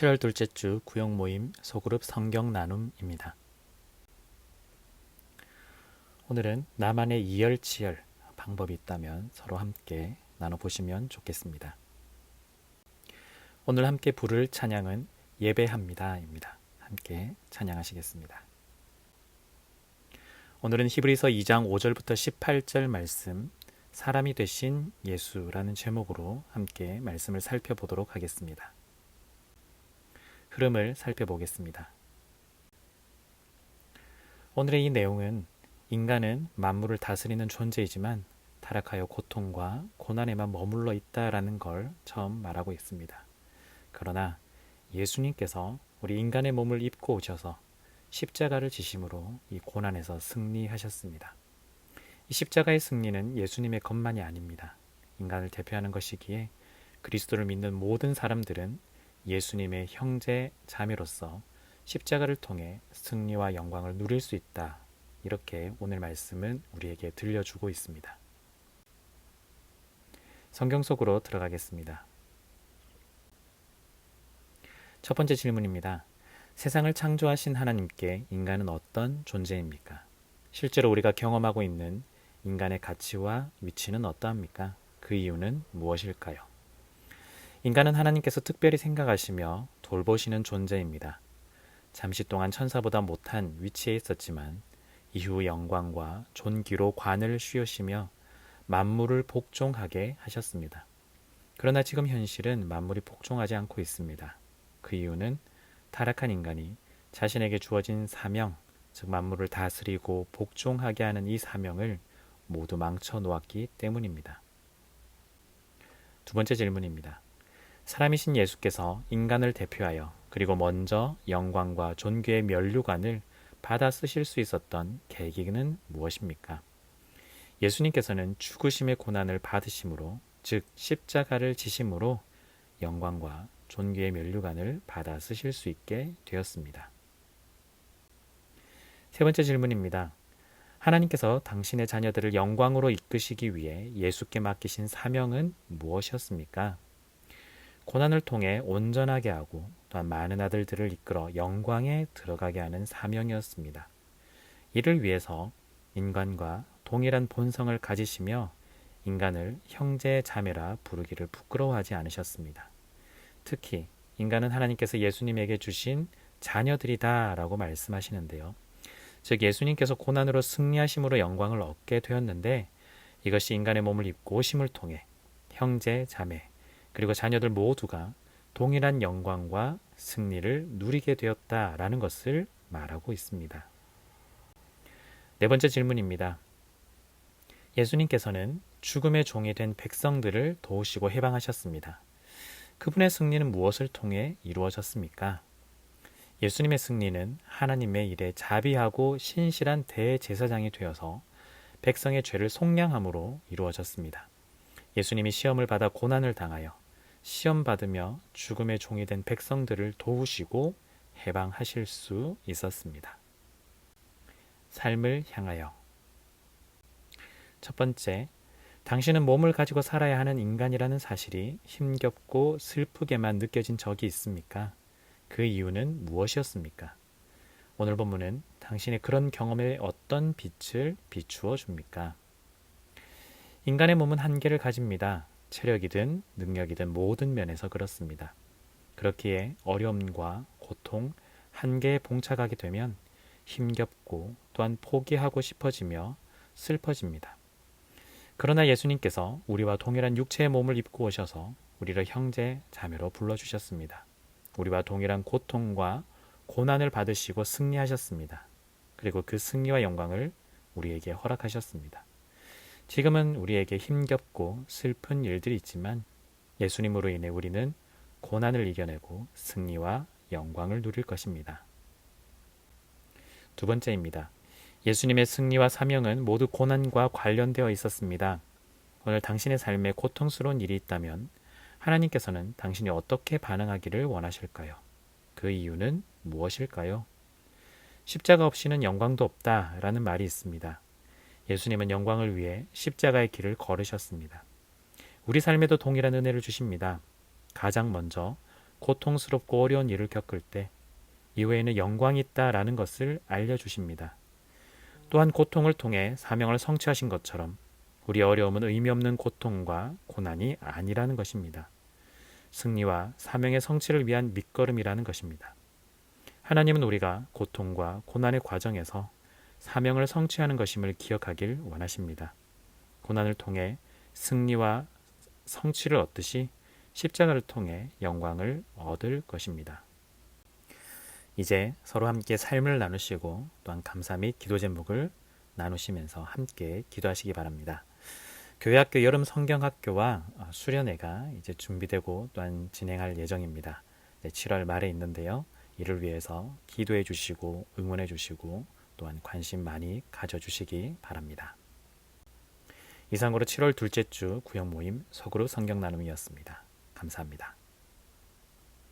7월 둘째 주 구역 모임 소그룹 성경 나눔입니다. 오늘은 나만의 이열치열 방법이 있다면 서로 함께 나눠보시면 좋겠습니다. 오늘 함께 부를 찬양은 예배합니다입니다. 함께 찬양하시겠습니다. 오늘은 히브리서 2장 5절부터 18절 말씀 사람이 되신 예수라는 제목으로 함께 말씀을 살펴보도록 하겠습니다. 흐름을 살펴보겠습니다. 오늘의 이 내용은 인간은 만물을 다스리는 존재이지만 타락하여 고통과 고난에만 머물러 있다라는 걸 처음 말하고 있습니다. 그러나 예수님께서 우리 인간의 몸을 입고 오셔서 십자가를 지심으로 이 고난에서 승리하셨습니다. 이 십자가의 승리는 예수님의 것만이 아닙니다. 인간을 대표하는 것이기에 그리스도를 믿는 모든 사람들은 예수님의 형제 자매로서 십자가를 통해 승리와 영광을 누릴 수 있다. 이렇게 오늘 말씀은 우리에게 들려주고 있습니다. 성경 속으로 들어가겠습니다. 첫 번째 질문입니다. 세상을 창조하신 하나님께 인간은 어떤 존재입니까? 실제로 우리가 경험하고 있는 인간의 가치와 위치는 어떠합니까? 그 이유는 무엇일까요? 인간은 하나님께서 특별히 생각하시며 돌보시는 존재입니다. 잠시 동안 천사보다 못한 위치에 있었지만 이후 영광과 존귀로 관을 씌우시며 만물을 복종하게 하셨습니다. 그러나 지금 현실은 만물이 복종하지 않고 있습니다. 그 이유는 타락한 인간이 자신에게 주어진 사명, 즉 만물을 다스리고 복종하게 하는 이 사명을 모두 망쳐 놓았기 때문입니다. 두 번째 질문입니다. 사람이신 예수께서 인간을 대표하여 그리고 먼저 영광과 존귀의 면류관을 받아 쓰실 수 있었던 계기는 무엇입니까? 예수님께서는 죽으심의 고난을 받으심으로 즉 십자가를 지심으로 영광과 존귀의 면류관을 받아 쓰실 수 있게 되었습니다. 세 번째 질문입니다. 하나님께서 당신의 자녀들을 영광으로 이끄시기 위해 예수께 맡기신 사명은 무엇이었습니까? 고난을 통해 온전하게 하고 또한 많은 아들들을 이끌어 영광에 들어가게 하는 사명이었습니다. 이를 위해서 인간과 동일한 본성을 가지시며 인간을 형제 자매라 부르기를 부끄러워하지 않으셨습니다. 특히 인간은 하나님께서 예수님에게 주신 자녀들이다라고 말씀하시는데요. 즉 예수님께서 고난으로 승리하심으로 영광을 얻게 되었는데 이것이 인간의 몸을 입고 오심을 통해 형제 자매 그리고 자녀들 모두가 동일한 영광과 승리를 누리게 되었다라는 것을 말하고 있습니다. 네 번째 질문입니다. 예수님께서는 죽음의 종이 된 백성들을 도우시고 해방하셨습니다. 그분의 승리는 무엇을 통해 이루어졌습니까? 예수님의 승리는 하나님의 일에 자비하고 신실한 대제사장이 되어서 백성의 죄를 속량함으로 이루어졌습니다. 예수님이 시험을 받아 고난을 당하여 시험 받으며 죽음의 종이 된 백성들을 도우시고 해방하실 수 있었습니다. 삶을 향하여 첫 번째, 당신은 몸을 가지고 살아야 하는 인간이라는 사실이 힘겹고 슬프게만 느껴진 적이 있습니까? 그 이유는 무엇이었습니까? 오늘 본문은 당신의 그런 경험에 어떤 빛을 비추어 줍니까? 인간의 몸은 한계를 가집니다. 체력이든 능력이든 모든 면에서 그렇습니다. 그렇기에 어려움과 고통, 한계에 봉착하게 되면 힘겹고 또한 포기하고 싶어지며 슬퍼집니다. 그러나 예수님께서 우리와 동일한 육체의 몸을 입고 오셔서 우리를 형제, 자매로 불러주셨습니다. 우리와 동일한 고통과 고난을 받으시고 승리하셨습니다. 그리고 그 승리와 영광을 우리에게 허락하셨습니다. 지금은 우리에게 힘겹고 슬픈 일들이 있지만 예수님으로 인해 우리는 고난을 이겨내고 승리와 영광을 누릴 것입니다. 두 번째입니다. 예수님의 승리와 사명은 모두 고난과 관련되어 있었습니다. 오늘 당신의 삶에 고통스러운 일이 있다면 하나님께서는 당신이 어떻게 반응하기를 원하실까요? 그 이유는 무엇일까요? 십자가 없이는 영광도 없다 라는 말이 있습니다. 예수님은 영광을 위해 십자가의 길을 걸으셨습니다. 우리 삶에도 동일한 은혜를 주십니다. 가장 먼저 고통스럽고 어려운 일을 겪을 때 이후에는 영광이 있다라는 것을 알려주십니다. 또한 고통을 통해 사명을 성취하신 것처럼 우리 어려움은 의미 없는 고통과 고난이 아니라는 것입니다. 승리와 사명의 성취를 위한 밑거름이라는 것입니다. 하나님은 우리가 고통과 고난의 과정에서 사명을 성취하는 것임을 기억하길 원하십니다. 고난을 통해 승리와 성취를 얻듯이 십자가를 통해 영광을 얻을 것입니다. 이제 서로 함께 삶을 나누시고 또한 감사 및 기도 제목을 나누시면서 함께 기도하시기 바랍니다. 교회학교 여름 성경학교와 수련회가 이제 준비되고 또한 진행할 예정입니다. 7월 말에 있는데요. 이를 위해서 기도해 주시고 응원해 주시고 또한 관심 많이 가져주시기 바랍니다. 이상으로 7월 둘째 주 구역 모임 서구로 성경 나눔이었습니다. 감사합니다.